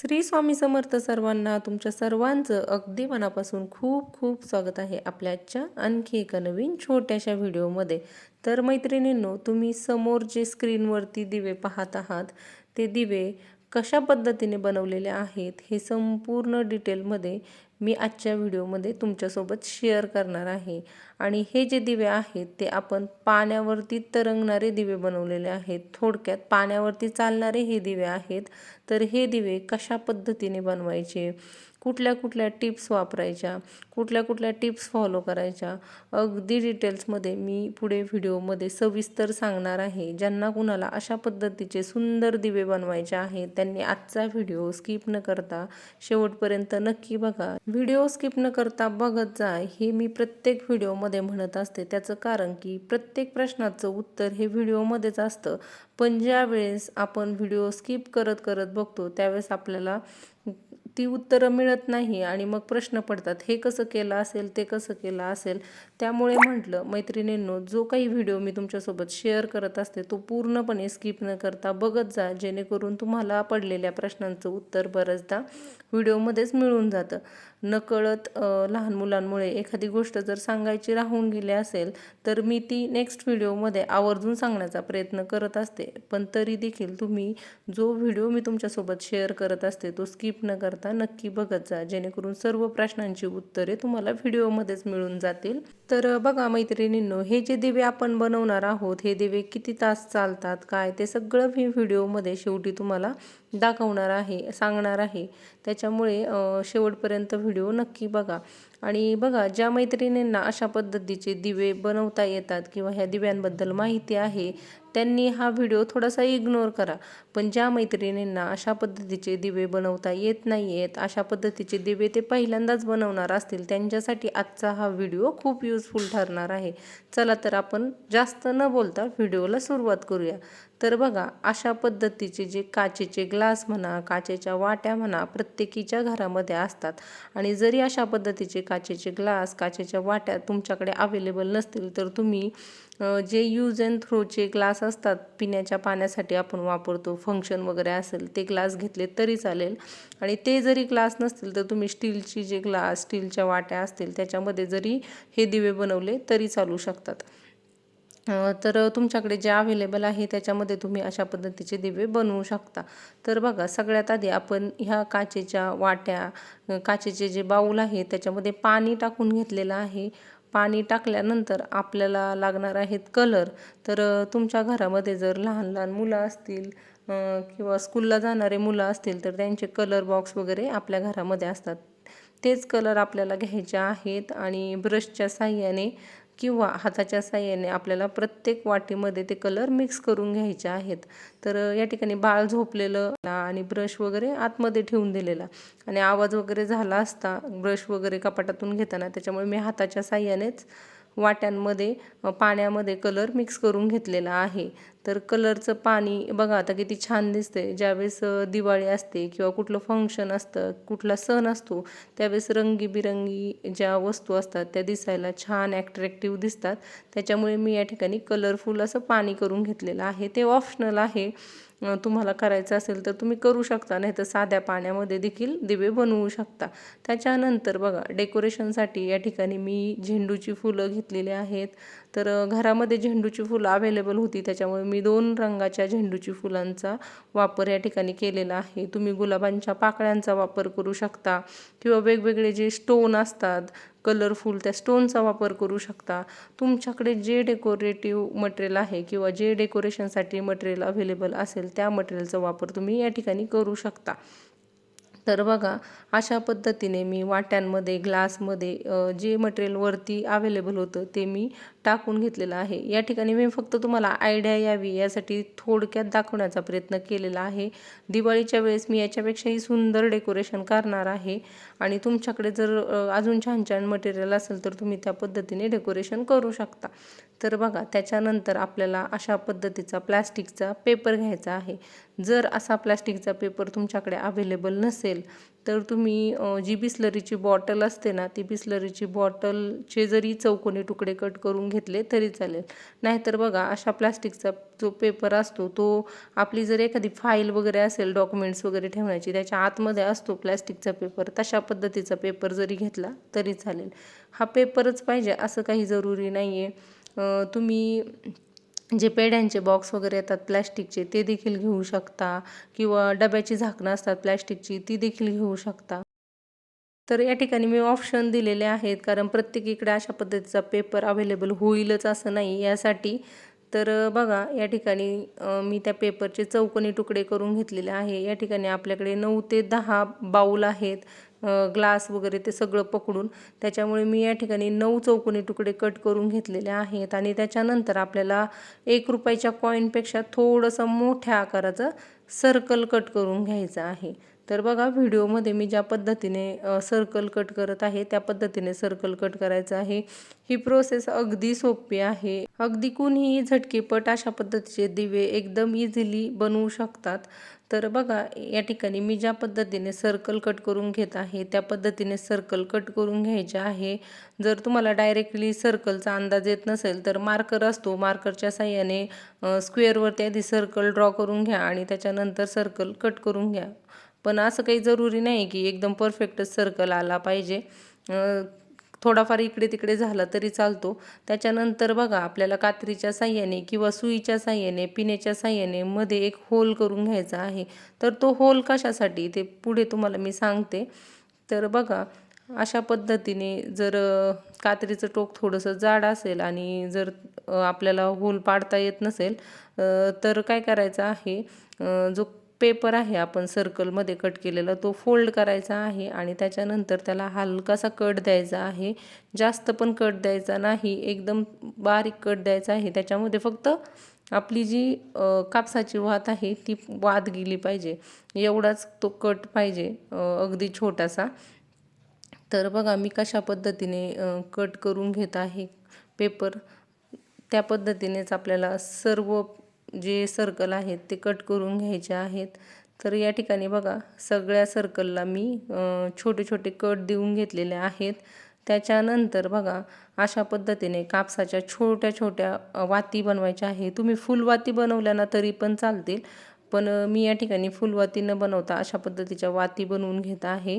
श्री स्वामी समर्थ सर्वांना तुमच्या सर्वांचं अगदी मनापासून खूप खूप स्वागत आहे आपल्या आजच्या आणखी एका नवीन छोट्याशा व्हिडिओमध्ये. तर मैत्रिणींनो तुम्ही समोर जे स्क्रीनवरती दिवे पाहत आहात ते दिवे कशा पद्धतीने बनवलेले आहेत हे संपूर्ण डिटेलमध्ये मी आजच्या व्हिडिओमध्ये तुमच्यासोबत शेअर करणार आहे. आणि हे जे दिवे आहेत ते आपण पाण्यावरती तरंगणारे दिवे बनवलेले आहेत. थोडक्यात पाण्यावरती चालणारे हे दिवे आहेत. तर हे दिवे कशा पद्धतीने बनवायचे? कुठल्या कुठल्या टिप्स वापरायच्या? कुठल्या कुठल्या टिप्स फॉलो करायच्या? अगदी डिटेल्समध्ये मी पुढे व्हिडिओमध्ये सविस्तर सांगणार आहे. ज्यांना कुणाला अशा पद्धतीचे सुंदर दिवे बनवायचे आहेत त्यांनी आजचा व्हिडिओ स्किप न करता शेवटपर्यंत नक्की बघा. व्हिडिओ स्किप न करता बघत जा. हे मी प्रत्येक व्हिडिओमध्ये म्हणत असते. त्याचं कारण की प्रत्येक प्रश्नाचं उत्तर हे व्हिडिओमध्येच असतं. पण ज्या वेळेस आपण व्हिडिओ स्किप करत करत बघतो त्यावेळेस आपल्याला ती उत्तरं मिळत नाही आणि मग प्रश्न पडतात. हे कसं केलं असेल ते कसं केलं असेल त्यामुळे म्हटलं मैत्रिणींनो जो काही व्हिडिओ मी तुमच्यासोबत शेअर करत असते तो पूर्णपणे स्किप न करता बघत जा जेणेकरून तुम्हाला पडलेल्या प्रश्नांचं उत्तर बऱ्याचदा व्हिडिओमध्येच मिळून जातं. नकळत लहान मुलांमुळे एखादी गोष्ट जर सांगायची राहून गेली असेल तर मी ती नेक्स्ट व्हिडिओमध्ये आवर्जून सांगण्याचा प्रयत्न करत असते. पण तरी देखील तुम्ही जो व्हिडिओ मी तुमच्यासोबत शेअर करत असते तो स्किप न करता नक्की बघत जा. जेणेकरून सर्व प्रश्नांची उत्तरे तुम्हाला व्हिडिओमध्येच मिळून जातील. तर बघा मैत्रिणींनो हे जे दिवे आपण बनवणार आहोत हे दिवे किती तास चालतात काय ते सगळं मी व्हिडिओमध्ये शेवटी तुम्हाला दाखवणार आहे सांगणार आहे. त्याच्यामुळे शेवटपर्यंत व्हिडिओ नक्की बघा. आणि बघा ज्या मैत्रिणींना अशा पद्धतीचे दिवे बनवता येतात किंवा ह्या दिव्यांबद्दल माहिती आहे त्यांनी हा व्हिडिओ थोडासा इग्नोर करा. पण ज्या मैत्रिणींना अशा पद्धतीचे दिवे बनवता येत नाही आहेत अशा पद्धतीचे दिवे ते पहिल्यांदाच बनवणार असतील त्यांच्यासाठी आजचा हा व्हिडिओ खूप यूजफुल ठरणार आहे. चला तर आपण जास्त न बोलता व्हिडिओला सुरुवात करूया. तर बघा अशा पद्धतीचे जे काचेचे ग्लास म्हणा काचेच्या वाट्या म्हणा प्रत्येकीच्या घरामध्ये असतात. आणि जरी अशा पद्धतीचे काचेचे ग्लास काचेच्या वाट्या तुमच्याकडे अवेलेबल नसतील तर तुम्ही जे यूज अँड थ्रोचे ग्लास असतात पिण्याच्या पाण्यासाठी आपण वापरतो फंक्शन वगैरे असेल ते ग्लास घेतले तरी चालेल. आणि ते जरी ग्लास नसतील तर तुम्ही स्टीलची जे ग्लास स्टीलच्या वाट्या असतील त्याच्यामध्ये जरी हे दिवे बनवले तरी चालू शकतात. तर तुमच्याकडे जे अवेलेबल आहे त्याच्यामध्ये तुम्ही अशा पद्धतीचे दिवे बनवू शकता. तर बघा सगळ्यात आधी आपण ह्या काचेच्या वाट्या काचेचे जे बाऊल आहे त्याच्यामध्ये पाणी टाकून घेतलेलं आहे. पाणी टाकल्यानंतर आपल्याला लागणार आहेत कलर. तर तुमच्या घरामध्ये जर लहान लहान मुलं असतील किंवा स्कूलला जाणारे मुलं असतील तर त्यांचे कलर बॉक्स वगैरे आपल्या घरामध्ये असतात. तेच कलर आपल्याला घ्यायचे आहेत आणि ब्रशच्या साह्याने किंवा हाताच्या साह्याने आपल्याला प्रत्येक वाटीमध्ये ते कलर मिक्स करून घ्यायचे आहेत. तर या ठिकाणी बाळ झोपलेलं आणि ब्रश वगैरे आतमध्ये ठेवून दिलेला आणि आवाज वगैरे झाला असता ब्रश वगैरे कपाटातून घेताना त्याच्यामुळे मी हाताच्या साह्यानेच वाट्यांमध्ये पाण्यामध्ये कलर मिक्स करून घेतलेला आहे. तर कलरचं पाणी बघा आता किती छान दिसते ज्यावेळेस दिवाळी असते किंवा कुठलं फंक्शन असतं कुठला सण असतो त्यावेळेस रंगीबिरंगी ज्या वस्तू असतात त्या दिसायला छान ॲट्रॅक्टिव्ह दिसतात. त्याच्यामुळे मी या ठिकाणी कलरफुल असं पाणी करून घेतलेलं आहे. ते ऑप्शनल आहे. तुम्हाला करायचं असेल तर तुम्ही करू शकता नाही तर साध्या पाण्यामध्ये देखील दिवे बनवू शकता. त्याच्यानंतर बघा डेकोरेशनसाठी या ठिकाणी मी झेंडूची फुलं घेतलेली आहेत. तर घरामध्ये झेंडूची फुलं अवेलेबल होती त्याच्यामुळे मी दोन रंगाच्या झेंडूची फुलांचा वापर या ठिकाणी केलेला आहे. तुम्ही गुलाबांच्या पाकळ्यांचा वापर करू शकता किंवा वेगवेगळे जे स्टोन असतात कलरफुल त्या स्टोनचा वापर करू शकता. तुमच्याकडे जे डेकोरेटिव्ह मटेरियल आहे किंवा जे डेकोरेशनसाठी मटेरियल अवेलेबल असेल त्या मटेरियलचा वापर तुम्ही या ठिकाणी करू शकता. तर बघा अशा पद्धतीने मी वाट्यांमध्ये ग्लासमध्ये जे मटेरियल वरती अवेलेबल होतं ते मी टाकून घेतलेलं आहे. या ठिकाणी मी फक्त तुम्हाला आयडिया यावी यासाठी थोडक्यात दाखवण्याचा प्रयत्न केलेला आहे. दिवाळीच्या वेळेस मी याच्यापेक्षाही सुंदर डेकोरेशन करणार आहे. आणि तुमच्याकडे जर अजून छान छान मटेरियल असेल तर तुम्ही त्या पद्धतीने डेकोरेशन करू शकता. तर बघा त्याच्यानंतर आपल्याला अशा पद्धतीचा प्लॅस्टिकचा पेपर घ्यायचा आहे. जर असा प्लॅस्टिकचा पेपर तुमच्याकडे अवेलेबल नसेल तर तुम्ही जी बिस्लरीची बॉटल असते ना ती बिस्लरीची बॉटलचे जरी चौकोनी तुकडे कट करून घेतले तरी चालेल. नाहीतर बघा अशा प्लास्टिकचा जो पेपर असतो तो आपली जर एखादी फाईल वगैरे असेल डॉक्युमेंट्स वगैरे ठेवण्याची त्याच्या आतमध्ये असतो प्लॅस्टिकचा पेपर तशा पद्धतीचा पेपर जरी घेतला तरी चालेल. हा पेपरच पाहिजे असं काही जरुरी नाही आहे तुम्ही जे पेढ्यांचे बॉक्स वगैरे येतात प्लॅस्टिकचे ते देखील घेऊ शकता. किंवा डब्याची झाकणं असतात प्लॅस्टिकची ती देखील घेऊ शकता. तर या ठिकाणी मी ऑप्शन दिलेले आहेत कारण प्रत्येकीकडे अशा पद्धतीचा पेपर अवेलेबल होईलच असं नाही यासाठी. तर बघा या ठिकाणी मी त्या पेपरचे चौकोनी तुकडे करून घेतलेले आहे. या ठिकाणी आपल्याकडे नऊ ते दहा बाऊल आहेत. ग्लास वगैरे ते सगळं पकडून त्याच्यामुळे मी या ठिकाणी नऊ चौकोनी तुकडे कट करून घेतलेले आहेत आणि त्याच्यानंतर आपल्याला एक रुपयाच्या कॉईनपेक्षा थोडंसं मोठ्या आकाराचं सर्कल कट करून घ्यायचं आहे. तर बघा व्हिडिओमध्ये मी ज्या पद्धतीने सर्कल कट करत आहे त्या पद्धतीने सर्कल कट करायचं आहे. ही प्रोसेस अगदी सोपी आहे. अगदी कुणीही झटकीपट अशा पद्धतीचे दिवे एकदम इझिली बनवू शकतात. तर बघा या ठिकाणी मी ज्या पद्धतीने सर्कल कट करून घेत आहे त्या पद्धतीने सर्कल कट करून घ्यायचे आहे. जर तुम्हाला डायरेक्टली सर्कलचा अंदाज येत नसेल तर मार्कर असतो. मार्करच्या साह्याने स्क्वेअरवरती आधी सर्कल ड्रॉ करून घ्या आणि त्याच्यानंतर सर्कल कट करून घ्या. पण असं काही जरुरी नाही की एकदम परफेक्टच सर्कल आला पाहिजे. थोडाफार इकडे तिकडे झाला तरी चालतो. त्याच्यानंतर बघा आपल्याला कात्रीच्या साह्याने किंवा सुईच्या साह्याने पिण्याच्या साह्याने मध्ये एक होल करून घ्यायचा आहे. तर तो होल कशासाठी? ते पुढे तुम्हाला मी सांगते. तर बघा अशा पद्धतीने जर कात्रीचं टोक थोडंसं जाड असेल आणि जर आपल्याला होल पाडता येत नसेल तर काय करायचं आहे? जो पेपर आहे आपण सर्कलमध्ये कट केलेला तो फोल्ड करायचा आहे आणि त्याच्यानंतर त्याला हलकासा कट द्यायचा आहे. जास्त पण कट द्यायचा नाही एकदम बारीक कट द्यायचा आहे. त्याच्यामध्ये फक्त आपली जी कापसाची वात आहे ती वात गेली पाहिजे. एवढाच तो कट पाहिजे अगदी छोटासा. तर बघा मी कशा पद्धतीने कट करून घेत आहे पेपर? त्या पद्धतीनेच आपल्याला सर्व जे सर्कल आहेत ते कट करून घ्यायचे आहेत. तर या ठिकाणी बघा सगळ्या सर्कलला मी छोटे छोटे कट देऊन घेतलेले आहेत. त्याच्यानंतर बघा अशा पद्धतीने कापसाच्या छोट्या छोट्या वाती बनवायच्या आहे तुम्ही फुलवाती बनवल्या ना तरी पण चालतील पण मी या ठिकाणी फुलवाती न बनवता अशा पद्धतीच्या वाती बनवून घेत आहे.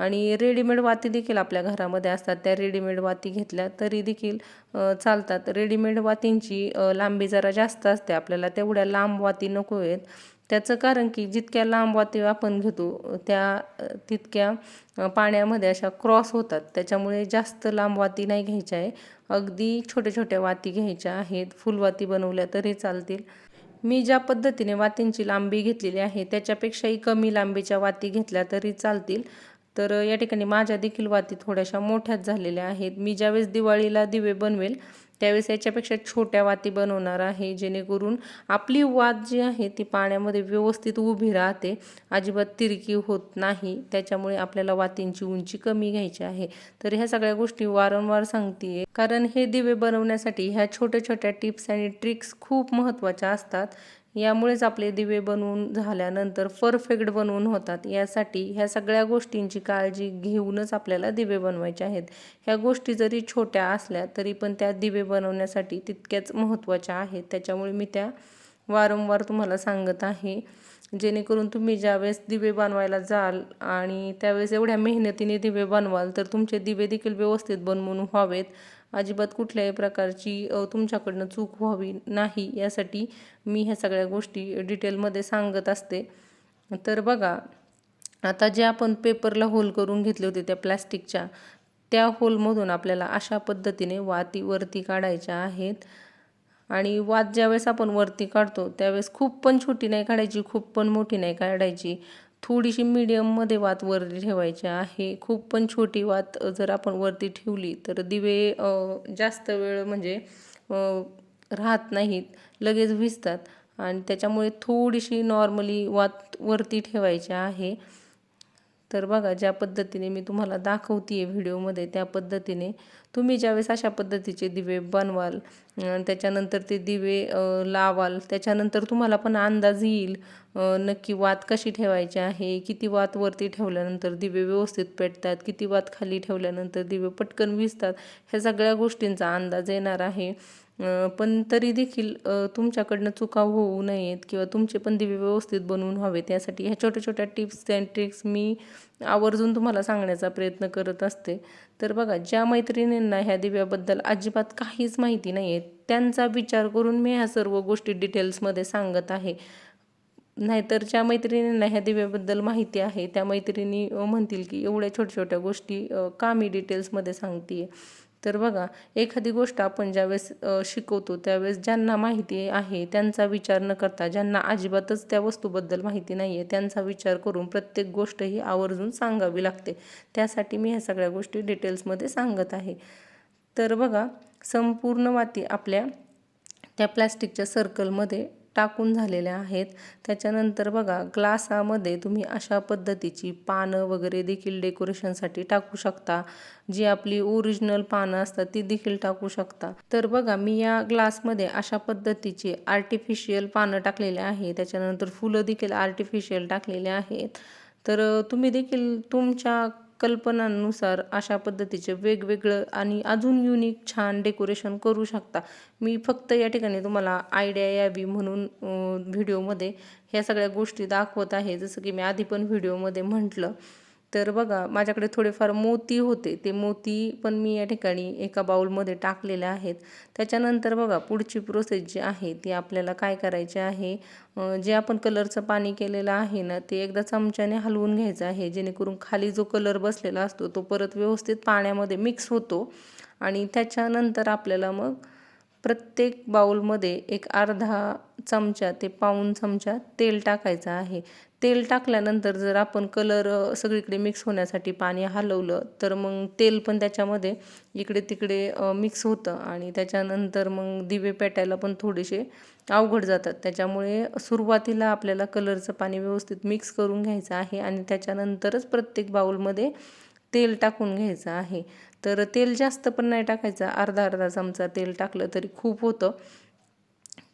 आणि रेडीमेड वाती देखील आपल्या घरामध्ये असतात. त्या रेडीमेड वाती घेतल्या तरी देखील चालतात. रेडीमेड वातींची लांबी जरा जास्त असते आपल्याला. तेवढ्या लांब वाती नको आहेत. त्याचं कारण की जितक्या लांब वाती आपण घेतो त्या तितक्या पाण्यामध्ये अशा क्रॉस होतात. त्याच्यामुळे जास्त लांब वाती नाही घ्यायच्या आहे. अगदी छोट्या छोट्या वाती घ्यायच्या आहेत. फुलवाती बनवल्या तरी चालतील. मी ज्या पद्धतीने वातींची लांबी घेतलेली आहे त्याच्यापेक्षाही कमी लांबीच्या वाती घेतल्या तरी चालतील. तर या ठिकाणी माझ्या देखील वाती थोड्याशा मोठ्याच झालेल्या आहेत. मी ज्यावेळेस दिवाळीला दिवे बनवेल त्यावेळेस याच्यापेक्षा छोट्या वाती बनवणार आहे जेणेकरून आपली वात जी आहे ती पाण्यामध्ये व्यवस्थित उभी राहते. अजिबात तिरकी होत नाही. त्याच्यामुळे आपल्याला वातींची उंची कमी घ्यायची आहे. तर ह्या सगळ्या गोष्टी वारंवार सांगते कारण हे दिवे बनवण्यासाठी ह्या छोट्या छोट्या टिप्स आणि ट्रिक्स खूप महत्त्वाच्या असतात. यामुळेच आपले दिवे बनवून झाल्यानंतर परफेक्ट बनवून होतात. यासाठी ह्या सगळ्या गोष्टींची काळजी घेऊनच आपल्याला दिवे बनवायचे आहेत. ह्या गोष्टी जरी छोट्या असल्या तरी पण त्या दिवे बनवण्यासाठी तितक्याच महत्त्वाच्या आहेत. त्याच्यामुळे मी त्या वारंवार तुम्हाला सांगत आहे. जेणेकरून तुम्ही ज्यावेळेस दिवे बनवायला जाल आणि त्यावेळेस एवढ्या मेहनतीने दिवे बनवाल तर तुमचे दिवे देखील व्यवस्थित बनवून व्हावेत. अजिबात कुठल्याही प्रकारची तुमच्याकडनं चूक व्हावी नाही यासाठी मी ह्या सगळ्या गोष्टी डिटेलमध्ये सांगत असते. तर बघा आता जे आपण पेपरला होल करून घेतले होते त्या प्लॅस्टिकच्या त्या होलमधून आपल्याला अशा पद्धतीने वाती वरती काढायच्या आहेत. आणि वात ज्यावेळेस आपण वरती काढतो त्यावेळेस खूप पण छोटी नाही काढायची खूप पण मोठी नाही काढायची. थोडीशी मीडियममध्ये वात वरती ठेवायची आहे. खूप पण छोटी वात जर आपण वरती ठेवली तर दिवे जास्त वेळ म्हणजे राहत नाहीत. लगेच भिजतात. आणि त्याच्यामुळे थोडीशी नॉर्मली वात वरती ठेवायची आहे. तर बघा ज्या पद्धतीने मी तुम्हाला दाखवते आहे व्हिडिओमध्ये त्या पद्धतीने तुम्ही ज्यावेळेस अशा पद्धतीचे दिवे बनवाल त्याच्यानंतर ते दिवे लावाल त्याच्यानंतर तुम्हाला पण अंदाज येईल नक्की वात कशी ठेवायची आहे किती वात वरती ठेवल्यानंतर दिवे व्यवस्थित पेटतात किती वात खाली ठेवल्यानंतर दिवे पटकन विजतात ह्या सगळ्या गोष्टींचा अंदाज येणार आहे. पण तरी देखील तुमच्याकडनं चुका होऊ नयेत किंवा तुमचे पण दिवे व्यवस्थित बनवून व्हावे त्यासाठी ह्या छोट्या छोट्या टिप्स अँड ट्रिक्स मी आवर्जून तुम्हाला सांगण्याचा प्रयत्न करत असते. तर बघा ज्या मैत्रिणींना ह्या दिव्याबद्दल अजिबात काहीच माहिती नाही आहे त्यांचा विचार करून मी ह्या सर्व गोष्टी डिटेल्समध्ये सांगत आहे. नाहीतर ज्या मैत्रिणींना ह्या दिव्याबद्दल माहिती आहे त्या मैत्रिणी म्हणतील की एवढ्या छोट्या छोट्या गोष्टी का मी डिटेल्समध्ये सांगते तर बघा एखादी गोष्ट आपण ज्यावेळेस शिकवतो त्यावेळेस ज्यांना माहिती आहे त्यांचा विचार न करता ज्यांना अजिबातच त्या वस्तूबद्दल माहिती नाही आहे त्यांचा विचार करून प्रत्येक गोष्ट ही आवर्जून सांगावी लागते. त्यासाठी मी ह्या सगळ्या गोष्टी डिटेल्समध्ये सांगत आहे. तर बघा संपूर्ण वाती आपल्या त्या प्लॅस्टिकच्या सर्कलमध्ये टाकून झालेल्या आहेत. त्याच्यानंतर बघा ग्लासामध्ये तुम्ही अशा पद्धतीची पानं वगैरे देखील डेकोरेशनसाठी टाकू शकता. जी आपली ओरिजिनल पानं असतात ती देखील टाकू शकता. तर बघा मी या ग्लासमध्ये अशा पद्धतीची आर्टिफिशियल पानं टाकलेले आहे. त्याच्यानंतर फुलं देखील आर्टिफिशियल टाकलेले आहेत. तर तुम्ही देखील तुमच्या कल्पनांनुसार अशा पद्धतीचे वेगवेगळं आणि अजून युनिक छान डेकोरेशन करू शकता. मी फक्त या ठिकाणी तुम्हाला आयडिया यावी म्हणून व्हिडिओमध्ये ह्या सगळ्या गोष्टी दाखवत आहे. जसं की मी आधी पण व्हिडिओमध्ये म्हटलं तर बघा माझ्याकडे थोडेफार मोती होते. ते मोती पण मी या ठिकाणी एका बाउलमध्ये टाकलेले आहेत. त्याच्यानंतर बघा पुढची प्रोसेस जी आहे ती आपल्याला काय करायची आहे? जे आपण कलरचं पाणी केलेलं आहे ना ते एकदा चमच्याने हलवून घ्यायचं आहे. जेणेकरून खाली जो कलर बसलेला असतो तो परत व्यवस्थित पाण्यामध्ये मिक्स होतो. आणि त्याच्यानंतर आपल्याला मग प्रत्येक बाउलमध्ये एक अर्धा चमचा ते पाऊण चमचा तेल टाकायचं आहे. तेल टाकल्यानंतर जर आपण कलर सगळीकडे मिक्स होण्यासाठी पाणी हलवलं तर मग तेल पण त्याच्यामध्ये इकडे तिकडे मिक्स होतं आणि त्याच्यानंतर मग दिवे पेटायला पण थोडेसे अवघड जातात. त्याच्यामुळे सुरुवातीला आपल्याला कलरचं पाणी व्यवस्थित मिक्स करून घ्यायचं आहे आणि त्याच्यानंतरच प्रत्येक बाउलमध्ये तेल टाकून घ्यायचं आहे. तर तेल जास्त पण नाही टाकायचं. अर्धा अर्धा चमचा तेल टाकलं तरी खूप होतं.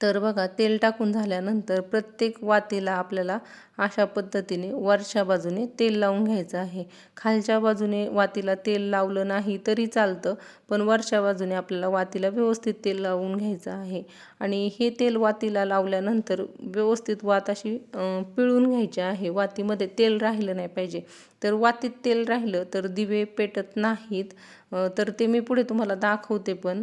तर बघा तेल टाकून झाल्यानंतर प्रत्येक वातीला आपल्याला अशा पद्धतीने वरच्या बाजूने तेल लावून घ्यायचं आहे. खालच्या बाजूने वातीला तेल लावलं नाही तरी चालतं पण वरच्या बाजूने आपल्याला वातीला व्यवस्थित तेल लावून घ्यायचं आहे. आणि हे तेल वातीला लावल्यानंतर व्यवस्थित वात अशी पिळून घ्यायची आहे. वातीमध्ये तेल राहिलं नाही पाहिजे. तर वातीत तेल राहिलं तर दिवे पेटत नाहीत. तर ते मी पुढे तुम्हाला दाखवते पण.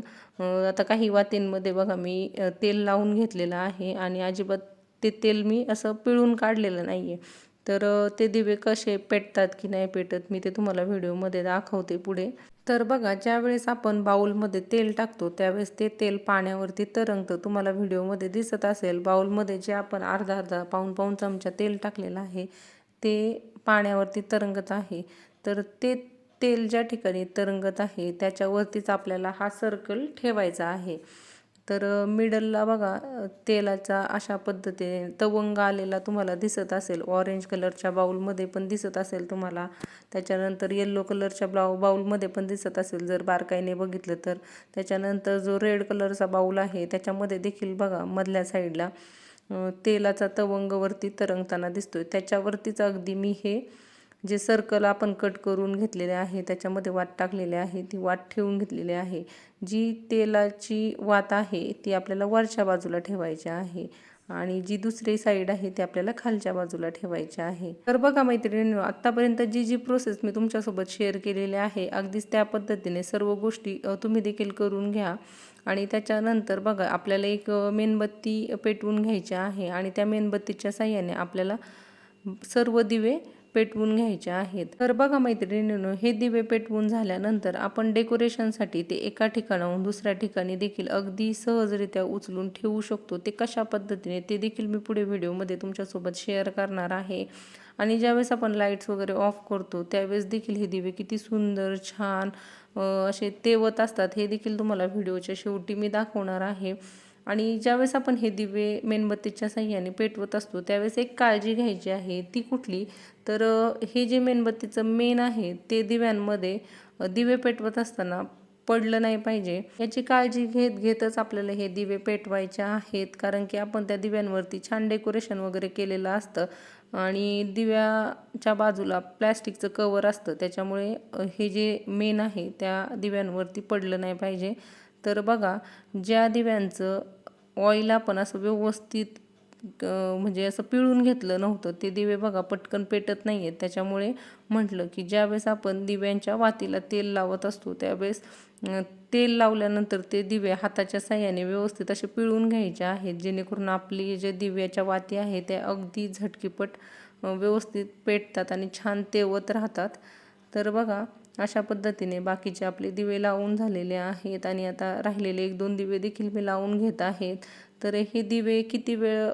आता काही वातींमध्ये बघा मी तेल लावून घेतलेलं आहे आणि अजिबात ते तेल मी असं पिळून काढलेलं नाही आहे तर ते दिवे कसे पेटतात की नाही पेटत मी ते तुम्हाला व्हिडिओमध्ये दाखवते पुढे. तर बघा ज्यावेळेस आपण बाऊलमध्ये तेल टाकतो त्यावेळेस ते तेल पाण्यावरती तरंगतं. तुम्हाला व्हिडिओमध्ये दिसत असेल बाउलमध्ये जे आपण अर्धा अर्धा पाऊन पाऊन चमचा तेल टाकलेलं आहे ते पाण्यावरती तरंगत आहे. तर ते तेल ज्या ठिकाणी तरंगत आहे त्याच्यावरतीच आपल्याला हा सर्कल ठेवायचा आहे. तर मिडलला बघा तेलाचा अशा पद्धतीने तवंग आलेला तुम्हाला दिसत असेल. ऑरेंज कलरच्या बाउलमध्ये पण दिसत असेल तुम्हाला. त्याच्यानंतर येल्लो कलरच्या ब्लाऊ बाउलमध्ये पण दिसत असेल जर बारकाईने बघितलं तर. त्याच्यानंतर जो रेड कलरचा बाउल आहे त्याच्यामध्ये देखील बघा मधल्या साईडला तेलाचा तवंगवरती तरंगताना दिसतोय. त्याच्यावरतीच अगदी मी हे जे सर्कल आपण कट करून घेतलेले आहे त्याच्यामध्ये वात टाकलेली आहे ती वात ठेवून घेतलेली आहे. जी तेलाची वात आहे ती आपल्याला वरच्या बाजूला ठेवायची आहे आणि जी दुसरी साईड आहे ती आपल्याला खालच्या बाजूला ठेवायची आहे. तर बघा मैत्रिणींनो आत्तापर्यंत जी जी प्रोसेस मी तुमच्यासोबत शेअर केलेली आहे अगदीच त्या पद्धतीने सर्व गोष्टी तुम्ही देखील करून घ्या. आणि त्याच्यानंतर बघा आपल्याला एक मेणबत्ती पेटवून घ्यायची आहे आणि त्या मेणबत्तीच्या साह्याने आपल्याला सर्व दिवे पेटवून घ्यायचे आहेत. तर बघा मैत्रिणींनो हे दिवे पेटवून झाल्यानंतर आपण डेकोरेशनसाठी ते एका ठिकाणाहून दुसऱ्या ठिकाणी देखील अगदी सहजरित्या उचलून ठेवू शकतो. ते कशा पद्धतीने ते देखील मी पुढे व्हिडिओमध्ये तुमच्यासोबत शेअर करणार आहे. आणि ज्यावेळेस आपण लाईट्स वगैरे ऑफ करतो त्यावेळेस देखील हे दिवे किती सुंदर छान असे तेवत असतात. हे देखील तुम्हाला व्हिडिओच्या शेवटी मी दाखवणार आहे. आणि ज्यावेळेस आपण हे दिवे मेणबत्तीच्या साह्याने पेटवत असतो त्यावेळेस एक काळजी घ्यायची आहे ती कुठली? तर हे जे मेणबत्तीचं मेन आहे ते दिव्यांमध्ये दिवे पेटवत असताना पडलं नाही पाहिजे. याची काळजी घेत घेतच आपल्याला हे दिवे पेटवायचे आहेत कारण की आपण त्या दिव्यांवरती छान डेकोरेशन वगैरे केलेलं असतं आणि दिव्याच्या बाजूला प्लॅस्टिकचं कवर असतं त्याच्यामुळे हे जे मेन आहे त्या दिव्यांवरती पडलं नाही पाहिजे. तर बघा ज्या दिव्यांचं ऑइल आपण असं व्यवस्थित म्हणजे असं पिळून घेतलं नव्हतं ते दिवे बघा पटकन पेटत नाही आहेत त्याच्यामुळे म्हटलं की ज्यावेळेस आपण दिव्यांच्या वातीला तेल लावत असतो त्यावेळेस तेल लावल्यानंतर ते दिवे हाताच्या साह्याने व्यवस्थित असे पिळून घ्यायचे आहेत. जेणेकरून आपली जे दिव्याच्या वाती आहे त्या अगदी झटकीपट व्यवस्थित पेटतात आणि छान तेवत राहतात. तर बघा अशा पद्धतीने बाकीचे आपले दिवे लावून झालेले आहेत आणि आता राहिलेले एक दोन दिवे देखील मी लावून घेत आहेत. तर हे दिवे किती वेळ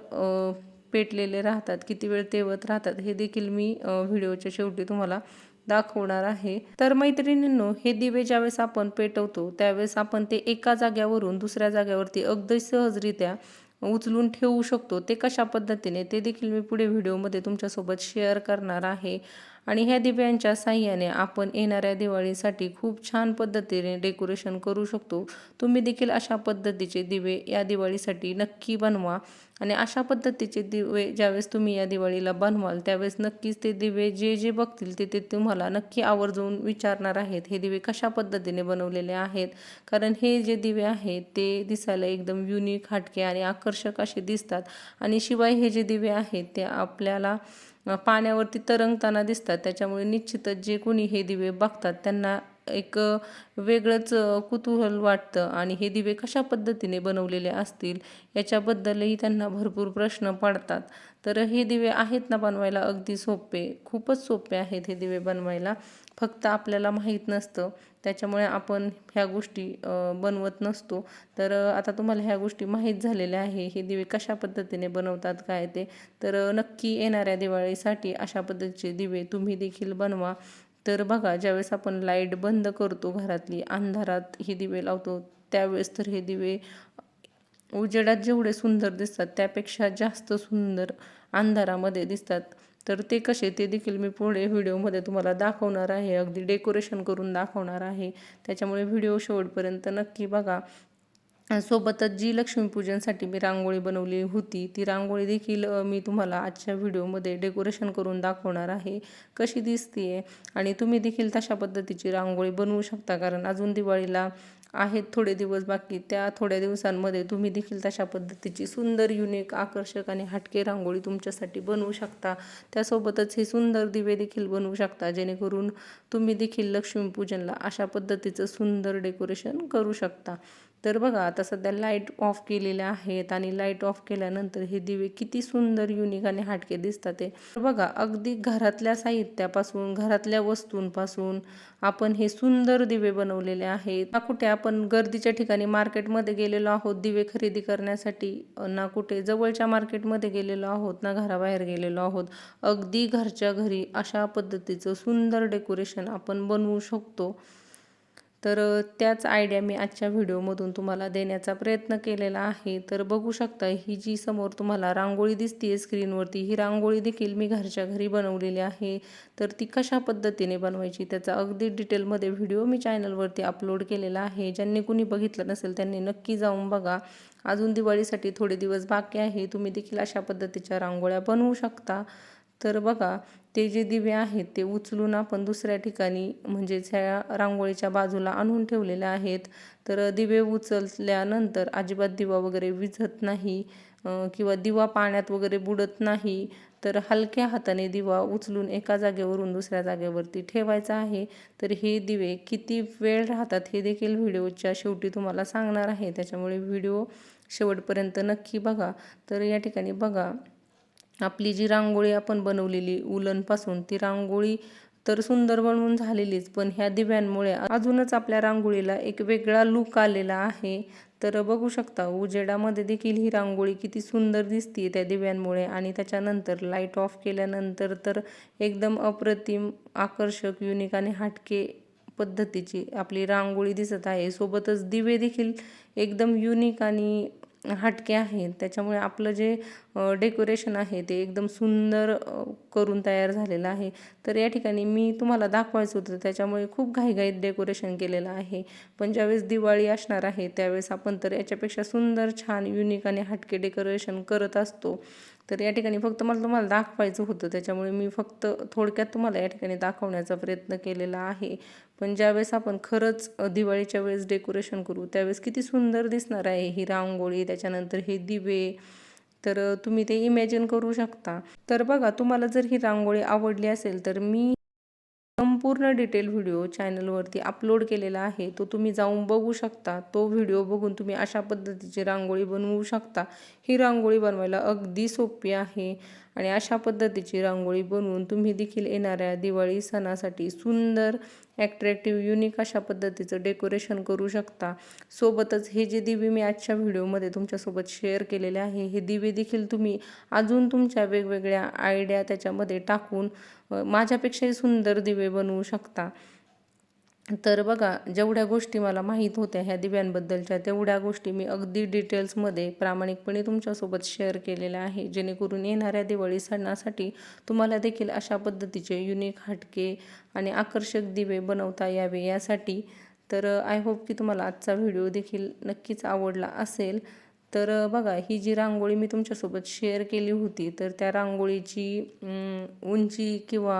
पेटलेले राहतात किती वेळ तेवत राहतात हे देखील मी व्हिडिओच्या शेवटी तुम्हाला दाखवणार आहे. तर मैत्रिणींनो हे दिवे ज्यावेळेस आपण पेटवतो त्यावेळेस आपण ते एका जाग्यावरून दुसऱ्या जाग्यावरती अगदी सहजरित्या उचलून ठेवू शकतो. ते कशा पद्धतीने ते देखील मी पुढे व्हिडिओमध्ये तुमच्यासोबत शेअर करणार आहे. आणि ह्या दिव्यांच्या साह्याने आपण येणाऱ्या दिवाळीसाठी खूप छान पद्धतीने डेकोरेशन करू शकतो. तुम्ही देखील अशा पद्धतीचे दिवे या दिवाळीसाठी नक्की बनवा आणि अशा पद्धतीचे दिवे ज्यावेळेस तुम्ही या दिवाळीला बनवाल त्यावेळेस नक्कीच ते दिवे जे जे बघतील ते ते तुम्हाला नक्की आवर्जून विचारणार आहेत हे दिवे कशा पद्धतीने बनवलेले आहेत. कारण हे जे दिवे आहेत ते दिसायला एकदम युनिक हटके आणि आकर्षक असे दिसतात. आणि शिवाय हे जे दिवे आहेत ते आपल्याला पाण्यावरती तरंगताना दिसतात. त्याच्यामुळे निश्चितच जे कोणी हे दिवे बघतात त्यांना एक वेगळंच कुतूहल वाटतं. आणि हे दिवे कशा पद्धतीने बनवलेले असतील याच्याबद्दलही त्यांना भरपूर प्रश्न पडतात. तर हे दिवे आहेत ना बनवायला अगदी सोपे? खूपच सोपे आहेत हे दिवे बनवायला. फक्त आपल्याला माहीत नसतं. त्याच्यामुळे आपण ह्या गोष्टी बनवत नसतो. तर आता तुम्हाला ह्या गोष्टी माहीत झालेल्या आहे. हे दिवे कशा पद्धतीने बनवतात काय ते? तर नक्की येणाऱ्या दिवाळीसाठी अशा पद्धतीचे दिवे तुम्ही देखील बनवा. तर बघा ज्यावेळेस आपण लाइट बंद करतो घरातली अंधारात हे दिवे लावतो त्यावेळेस तर हे दिवे उजेडात जेवढे सुंदर दिसतात त्यापेक्षा जास्त सुंदर अंधारामध्ये दिसतात. तर ते कसे ते देखील मी पुढे व्हिडिओमध्ये तुम्हाला दाखवणार आहे. अगदी डेकोरेशन करून दाखवणार आहे. त्याच्यामुळे व्हिडिओ शेवटपर्यंत नक्की बघा. सोबतच जी लक्ष्मीपूजनसाठी मी रांगोळी बनवली होती ती रांगोळी देखील मी तुम्हाला आजच्या व्हिडिओमध्ये डेकोरेशन करून दाखवणार आहे. कशी दिसते आणि तुम्ही देखील तशा पद्धतीची रांगोळी बनवू शकता कारण अजून दिवाळीला आहेत थोडे दिवस बाकी. त्या थोड्या दिवसांमध्ये तुम्ही देखील तशा पद्धतीची सुंदर युनिक आकर्षक आणि हटके रांगोळी तुमच्यासाठी बनवू शकता. त्यासोबतच हे सुंदर दिवे देखील बनवू शकता. जेणेकरून तुम्ही देखील लक्ष्मीपूजनला अशा पद्धतीचं सुंदर डेकोरेशन करू शकता. तर बघा आता सध्या लाइट ऑफ केलेल्या आहेत आणि लाइट ऑफ केल्यानंतर हे दिवे किती सुंदर युनिक आणि हाटके दिसतात ते. बघा अगदी घरातल्या साहित्यापासून घरातल्या वस्तूंपासून आपण हे सुंदर दिवे बनवलेले आहेत. ना कुठे आपण गर्दीच्या ठिकाणी मार्केटमध्ये गेलेलो आहोत दिवे खरेदी करण्यासाठी ना कुठे जवळच्या मार्केटमध्ये गेलेलो आहोत ना घराबाहेर गेलेलो आहोत अगदी घरच्या घरी अशा पद्धतीचं सुंदर डेकोरेशन आपण बनवू शकतो. तर त्याच आयडिया मी आजच्या व्हिडिओमधून तुम्हाला देण्याचा प्रयत्न केलेला आहे. तर बघू शकता ही जी समोर तुम्हाला रांगोळी दिसते स्क्रीनवरती ही रांगोळी देखील मी घरच्या घरी बनवलेली आहे. तर ती कशा पद्धतीने बनवायची त्याचा अगदी डिटेलमध्ये व्हिडिओ मी चॅनलवरती अपलोड केलेला आहे. ज्यांनी कुणी बघितलं नसेल त्यांनी नक्की जाऊन बघा. अजून दिवाळीसाठी थोडे दिवस बाकी आहे तुम्ही देखील अशा पद्धतीच्या रांगोळ्या बनवू शकता. तर बघा ते जे दिवे आहेत ते उचलून आपण दुसऱ्या ठिकाणी म्हणजेच ह्या रांगोळीच्या बाजूला आणून ठेवलेले आहेत. तर दिवे उचलल्यानंतर अजिबात दिवा वगैरे विझत नाही किंवा दिवा पाण्यात वगैरे बुडत नाही. तर हलक्या हाताने दिवा उचलून एका जागेवरून दुसऱ्या जागेवरती ठेवायचा आहे. तर हे दिवे किती वेळ राहतात हे देखील व्हिडिओच्या शेवटी तुम्हाला सांगणार आहे. त्याच्यामुळे व्हिडिओ शेवटपर्यंत नक्की बघा. तर या ठिकाणी बघा. आपली जी रांगोळी आपण बनवलेली उलनपासून ती रांगोळी तर सुंदर बनवून झालेलीच पण ह्या दिव्यांमुळे अजूनच आपल्या रांगोळीला एक वेगळा लुक आलेला आहे. तर बघू शकता उजेडामध्ये देखील ही रांगोळी किती सुंदर दिसते त्या दिव्यांमुळे. आणि त्याच्यानंतर लाइट ऑफ केल्यानंतर तर एकदम अप्रतिम आकर्षक युनिक आणि हाटके पद्धतीची आपली रांगोळी दिसत आहे. सोबतच दिवे देखील एकदम युनिक आणि हटके आहेत. त्याच्यामुळे आपलं जे डेकोरेशन आहे ते एकदम सुंदर करून तयार झालेलं आहे. तर या ठिकाणी मी तुम्हाला दाखवायचं होतं त्याच्यामुळे खूप घाईघाईत डेकोरेशन केलेलं आहे. पण ज्यावेळेस दिवाळी असणार आहे त्यावेळेस आपण तर याच्यापेक्षा सुंदर छान युनिक आणि हटके डेकोरेशन करत असतो. तर या ठिकाणी फक्त मला तुम्हाला दाखवायचं होतं त्याच्यामुळे मी फक्त थोडक्यात तुम्हाला या ठिकाणी दाखवण्याचा प्रयत्न केलेला आहे. पण ज्यावेळेस आपण खरंच दिवाळीच्या वेळेस डेकोरेशन करू त्यावेळेस किती सुंदर दिसणार आहे ही रांगोळी त्याच्यानंतर हे दिवे. तर तुम्ही ते इमॅजिन करू शकता. तर बघा तुम्हाला जर ही रांगोळी आवडली असेल तर मी संपूर्ण डिटेल व्हिडिओ चॅनलवरती अपलोड केलेला आहे. तो तुम्ही जाऊन बघू शकता. तो व्हिडिओ बघून तुम्ही अशा पद्धतीची रांगोळी बनवू शकता. ही रांगोळी बनवायला अगदी सोपी आहे. आणि अशा पद्धतीची रांगोळी बनवून तुम्ही देखील येणाऱ्या दिवाळी सणासाठी सुंदर ॲट्रॅक्टिव्ह युनिक अशा पद्धतीचं डेकोरेशन करू शकता. सोबतच हे जे दिवे मी आजच्या व्हिडिओमध्ये तुमच्यासोबत शेअर केलेले आहे हे दिवे देखील तुम्ही अजून तुमच्या वेगवेगळ्या आयडिया त्याच्यामध्ये टाकून माझ्यापेक्षाही सुंदर दिवे बनवू शकता. तर बघा जेवढ्या गोष्टी मला माहीत होत्या ह्या दिव्यांबद्दलच्या तेवढ्या गोष्टी मी अगदी डिटेल्समध्ये प्रामाणिकपणे तुमच्यासोबत शेअर केलेल्या आहे. जेणेकरून येणाऱ्या दिवाळी सणासाठी तुम्हाला देखील अशा पद्धतीचे युनिक हटके आणि आकर्षक दिवे बनवता यावे यासाठी. तर आय होप की तुम्हाला आजचा व्हिडिओ देखील नक्कीच आवडला असेल. तर बघा ही जी रांगोळी मी तुमच्यासोबत शेअर केली होती तर त्या रांगोळीची उंची किंवा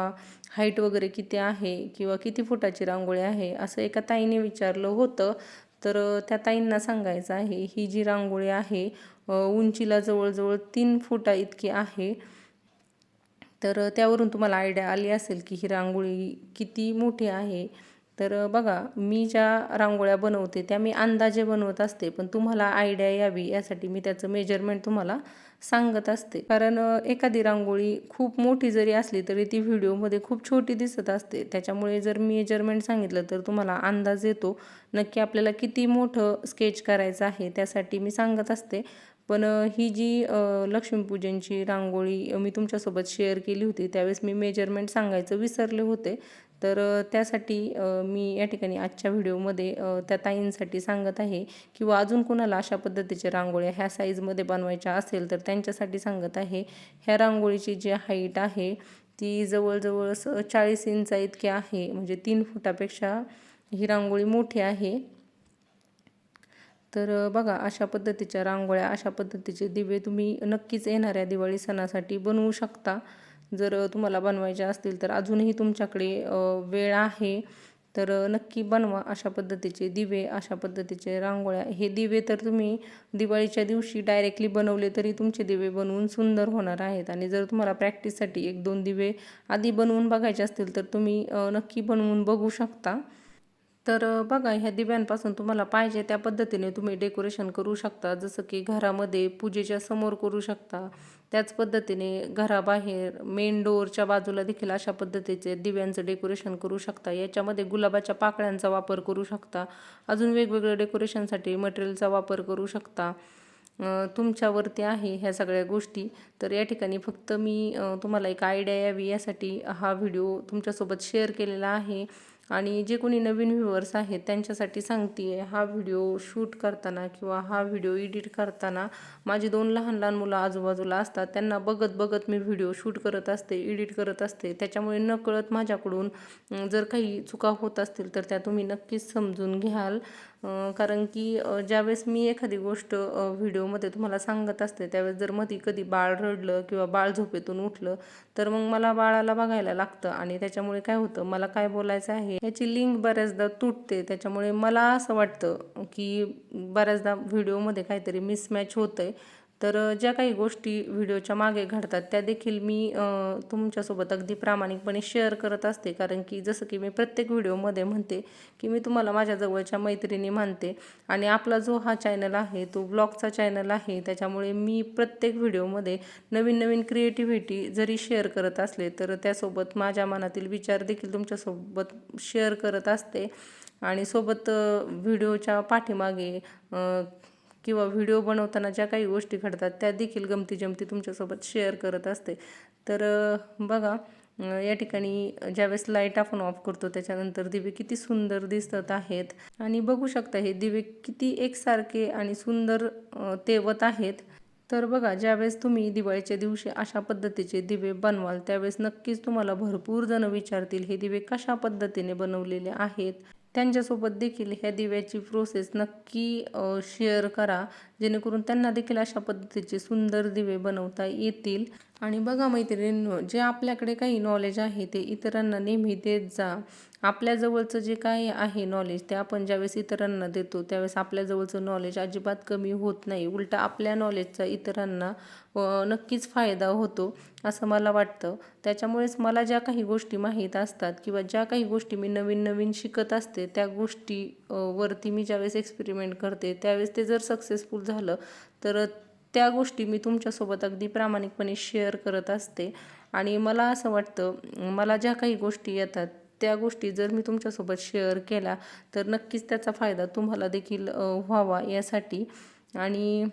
हाईट वगैरे किती आहे किंवा किती फुटाची रांगोळी आहे असं एका ताईने विचारलं होतं. तर त्या ताईंना सांगायचं आहे ही जी रांगोळी आहे उंचीला जवळजवळ तीन फुटा इतकी आहे. तर त्यावरून तुम्हाला आयडिया आली असेल की ही रांगोळी किती मोठी आहे. तर बघा मी ज्या रांगोळ्या बनवते त्या मी अंदाजे बनवत असते पण तुम्हाला आयडिया यावी यासाठी मी त्याचं मेजरमेंट तुम्हाला सांगत असते. कारण एखादी रांगोळी खूप मोठी जरी असली तरी ती व्हिडिओमध्ये खूप छोटी दिसत असते. त्याच्यामुळे जर मेजरमेंट सांगितलं तर तुम्हाला अंदाज येतो नक्की आपल्याला किती मोठं स्केच करायचं आहे त्यासाठी मी सांगत असते. पण ही जी लक्ष्मीपूजनची रांगोळी मी तुमच्यासोबत शेअर केली होती त्यावेळेस मी मेजरमेंट सांगायचं विसरले होते. तर त्यासाठी मी या ठिकाणी आजच्या व्हिडिओमध्ये त्या ताईंसाठी सांगत आहे किंवा अजून कोणाला अशा पद्धतीच्या रांगोळ्या ह्या साईजमध्ये बनवायच्या असेल तर त्यांच्यासाठी सांगत आहे. ह्या रांगोळीची जी हाईट आहे ती जवळजवळ स चाळीस इंचा इतकी आहे. म्हणजे तीन फुटापेक्षा ही रांगोळी मोठी आहे. तर बघा अशा पद्धतीच्या रांगोळ्या अशा पद्धतीचे दिवे तुम्ही नक्कीच येणाऱ्या दिवाळी सणासाठी बनवू शकता. जर तुम्हाला बनवायचे असतील तर अजूनही तुमच्याकडे वेळ आहे तर नक्की बनवा अशा पद्धतीचे दिवे अशा पद्धतीचे रांगोळ्या. हे दिवे तर तुम्ही दिवाळीच्या दिवशी डायरेक्टली बनवले तरी तुमचे दिवे बनवून सुंदर होणार आहेत. आणि जर तुम्हाला प्रॅक्टिससाठी एक दोन दिवे आधी बनवून बघायचे असतील तर तुम्ही नक्की बनवून बघू शकता. तर बघा ह्या दिव्यांपासून तुम्हाला पाहिजे त्या पद्धतीने तुम्ही डेकोरेशन करू शकता. जसं की घरामध्ये पूजेच्या समोर करू शकता. त्याच पद्धतीने घराबाहेर मेन डोअरच्या बाजूला देखील अशा पद्धतीचे दिव्यांचं डेकोरेशन करू शकता. याच्यामध्ये गुलाबाच्या पाकळ्यांचा वापर करू शकता. अजून वेगवेगळ्या डेकोरेशनसाठी मटेरियलचा वापर करू शकता. तुमच्यावरती आहे ह्या सगळ्या गोष्टी. तर या ठिकाणी फक्त मी तुम्हाला एक आयडिया यावी यासाठी हा व्हिडिओ तुमच्यासोबत शेअर केलेला आहे. आणि जे कोणी नवीन व्ह्युअर्स आहेत त्यांच्यासाठी सांगते हा व्हिडिओ शूट करताना किंवा हा व्हिडिओ एडिट करताना माझी दोन लहान लहान मुलं आजूबाजूला असतात त्यांना बघत बघत मी व्हिडिओ शूट करत असते एडिट करत असते. त्याच्यामुळे नकळत माझ्याकडून जर काही चुका होत असतील तर त्या तुम्ही नक्कीच समजून घ्याल. कारण की ज्यावेळेस मी एखादी गोष्ट व्हिडिओमध्ये तुम्हाला सांगत असते त्यावेळेस जर मध्ये कधी बाळ रडलं किंवा बाळ झोपेतून उठलं तर मग मला बाळाला बघायला लागतं आणि त्याच्यामुळे काय होतं मला काय बोलायचं आहे याची लिंक बऱ्याचदा तुटते. त्याच्यामुळे मला असं वाटतं की बऱ्याचदा व्हिडिओमध्ये काहीतरी मिसमॅच होतं आहे तर ज्या काही गोष्टी व्हिडिओच्या मागे घडतात त्या देखील मी तुमच्यासोबत अगदी प्रामाणिकपणे शेअर करत असते. कारण की जसं की मी प्रत्येक व्हिडिओमध्ये म्हणते की मी तुम्हाला माझ्या जवळच्या मैत्रिणी मानते आणि आपला जो हा चॅनल आहे तो ब्लॉगचा चॅनल आहे त्याच्यामुळे मी प्रत्येक व्हिडिओमध्ये नवीन नवीन क्रिएटिव्हिटी जरी शेअर करत असले तर त्यासोबत माझ्या मनातील विचार देखील तुमच्यासोबत शेअर करत असते. आणि सोबत व्हिडिओच्या पाठीमागे किंवा व्हिडिओ बनवताना ज्या काही गोष्टी घडतात त्या देखील गमती जमती तुमच्यासोबत शेअर करत असते. तर बघा या ठिकाणी ज्यावेळेस लाइट आपण ऑफ करतो त्याच्यानंतर दिवे किती सुंदर दिसत आहेत. आणि बघू शकता हे दिवे किती एकसारखे आणि सुंदर तेवत आहेत. तर बघा ज्यावेळेस तुम्ही दिवाळीच्या दिवशी अशा पद्धतीचे दिवे बनवाल त्यावेळेस नक्कीच तुम्हाला भरपूर जण विचारतील हे दिवे कशा पद्धतीने बनवलेले आहेत? त्यांच्यासोबत देखील ह्या दिव्याची प्रोसेस नक्की शेअर करा. जेणेकरून त्यांना देखील अशा पद्धतीचे सुंदर दिवे बनवता येतील. आणि बघा मैत्रिणींनो जे आपल्याकडे काही नॉलेज आहे ते इतरांना नेहमी देत जा. आपल्याजवळचं जे काही आहे नॉलेज ते आपण ज्यावेळेस इतरांना देतो त्यावेळेस आपल्याजवळचं नॉलेज अजिबात कमी होत नाही. उलटा आपल्या नॉलेजचा इतरांना नक्कीच फायदा होतो असं मला वाटतं. त्याच्यामुळेच मला ज्या काही गोष्टी माहीत असतात किंवा ज्या काही गोष्टी मी नवीन नवीन शिकत असते त्या गोष्टी वरती मी ज्यावेळेस एक्सपेरिमेंट करते त्यावेळेस ते जर सक्सेसफुल झालं तर त्या गोष्टी मी तुमच्यासोबत अगदी प्रामाणिकपणे शेअर करत असते. आणि मला असं वाटतं मला ज्या काही गोष्टी येतात त्या गोष्टी जर मी तुमच्यासोबत शेअर केल्या तर नक्कीच त्याचा फायदा तुम्हाला देखील व्हावा यासाठी. आणि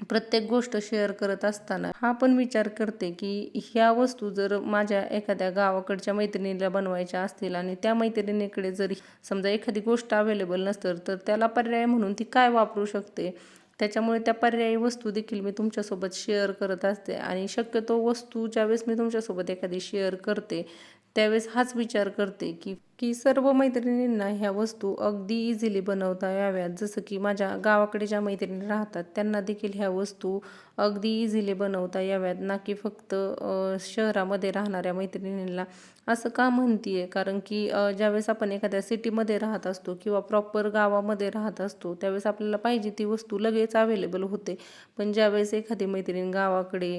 प्रत्येक गोष्ट शेअर करत असताना हा पण विचार करते की ह्या वस्तू जर माझ्या एखाद्या गावाकडच्या मैत्रिणीला बनवायच्या असतील आणि त्या मैत्रिणीकडे जर समजा एखादी गोष्ट अवेलेबल नसतं तर त्याला पर्याय म्हणून ती काय वापरू शकते? त्याच्यामुळे त्या पर्यायी वस्तू देखील मी तुमच्यासोबत शेअर करत असते. आणि शक्यतो वस्तू ज्यावेळेस मी तुमच्यासोबत एखादी शेअर करते त्यावेळेस हाच विचार करते की की सर्व मैत्रिणींना ह्या वस्तू अगदी इझिली बनवता याव्यात. जसं की माझ्या गावाकडे ज्या मैत्रिणी राहतात त्यांना देखील ह्या वस्तू अगदी इझिली बनवता याव्यात. ना की फक्त शहरामध्ये राहणाऱ्या मैत्रिणींना. असं का म्हणतीये? कारण की ज्यावेळेस आपण एखाद्या सिटीमध्ये राहत असतो किंवा प्रॉपर गावामध्ये राहत असतो त्यावेळेस आपल्याला पाहिजे ती वस्तू लगेच अवेलेबल होते. पण ज्यावेळेस एखादी मैत्रीण गावाकडे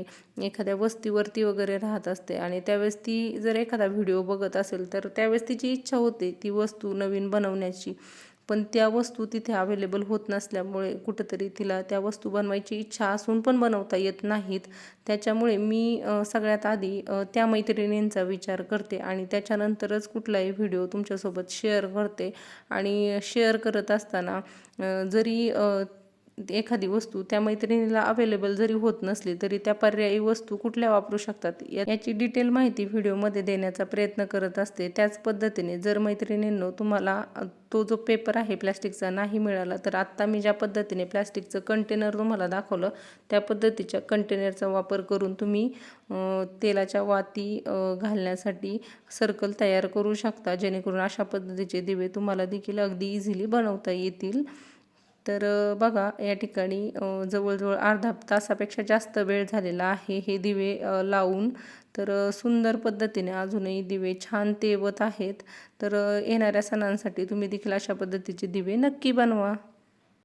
एखाद्या वस्तीवरती वगैरे राहत असते आणि त्यावेळेस ती जर एखादा व्हिडिओ बघत असेल तर त्यावेळेस तिची इच्छा होते ती वस्तू नवीन बनवण्याची. पण त्या वस्तू तिथे अवेलेबल होत नसल्यामुळे कुठंतरी तिला त्या वस्तू बनवायची इच्छा असून पण बनवता येत नाहीत. त्याच्यामुळे मी सगळ्यात आधी त्या मैत्रिणींचा विचार करते आणि त्याच्यानंतरच कुठलाही व्हिडिओ तुमच्यासोबत शेअर करते. आणि शेअर करत असताना जरी एखादी वस्तू त्या मैत्रिणीला अवेलेबल जरी होत नसली तरी त्या पर्यायी वस्तू कुठल्या वापरू शकतात? याची डिटेल माहिती व्हिडिओमध्ये देण्याचा प्रयत्न करत असते. त्याच पद्धतीने जर मैत्रिणींनो तुम्हाला तो जो पेपर आहे प्लॅस्टिकचा नाही मिळाला तर आत्ता मी ज्या पद्धतीने प्लॅस्टिकचं कंटेनर तुम्हाला दाखवलं त्या पद्धतीच्या कंटेनरचा वापर करून तुम्ही तेलाच्या वाती घालण्यासाठी सर्कल तयार करू शकता. जेणेकरून अशा पद्धतीचे दिवे तुम्हाला देखील अगदी इझिली बनवता येतील. तर बघा या ठिकाणी जवळजवळ अर्धा तासापेक्षा जास्त वेळ झालेला आहे हे दिवे लावून. तर सुंदर पद्धतीने अजूनही दिवे छान तेवत आहेत. तर येणाऱ्या सणांसाठी तुम्ही देखील अशा पद्धतीचे दिवे नक्की बनवा.